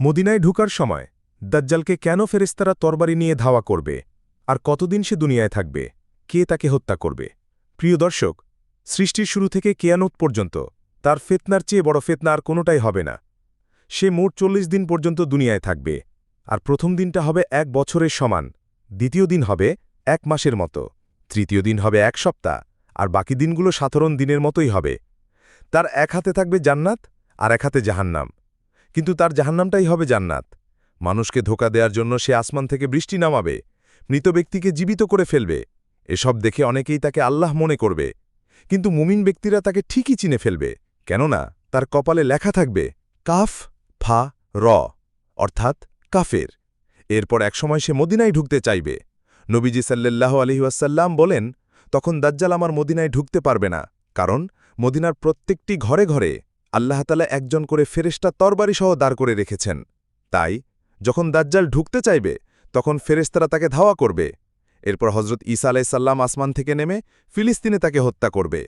মদিনায় ঢুকার সময় দাজ্জালকে কেন ফেরেস্তারা তরবারি নিয়ে ধাওয়া করবে? আর কতদিন সে দুনিয়ায় থাকবে? কে তাকে হত্যা করবে? প্রিয় দর্শক, সৃষ্টির শুরু থেকে কেয়ানত পর্যন্ত তার ফেতনার চেয়ে বড় ফেতনা আর কোনোটাই হবে না। সে মোট চল্লিশ দিন পর্যন্ত দুনিয়ায় থাকবে। আর প্রথম দিনটা হবে এক বছরের সমান, দ্বিতীয় দিন হবে এক মাসের মতো, তৃতীয় দিন হবে এক সপ্তাহ, আর বাকি দিনগুলো সাধারণ দিনের মতোই হবে। তার এক হাতে থাকবে জান্নাত, আর এক হাতে জাহান্নাম। কিন্তু তার জাহান্নামটাই হবে জান্নাত। মানুষকে ধোকা দেওয়ার জন্য সে আসমান থেকে বৃষ্টি নামাবে, মৃত ব্যক্তিকে জীবিত করে ফেলবে। এসব দেখে অনেকেই তাকে আল্লাহ মনে করবে। কিন্তু মুমিন ব্যক্তিরা তাকে ঠিকই চিনে ফেলবে, কেননা তার কপালে লেখা থাকবে, কাফ, ফা, র, অর্থাৎ কাফের। এরপর একসময় সে মদিনায় ঢুকতে চাইবে। নবীজি সাল্লাল্লাহ আলহিউসাল্লাম বলেন, তখন দাজ্জাল আমার মদিনায় ঢুকতে পারবে না, কারণ মদিনার প্রত্যেকটি ঘরে ঘরে আল্লাহতালা একজন করে ফেরেস্তা তরবারিসহ দাঁড় করে রেখেছেন। তাই, যখন দাজ্জাল ঢুকতে চাইবে, তখন ফেরেস্তারা তাকে ধাওয়া করবে। এরপর হজরত ঈসা আলাইসাল্লাম আসমান থেকে নেমে ফিলিস্তিনে তাকে হত্যা করবে।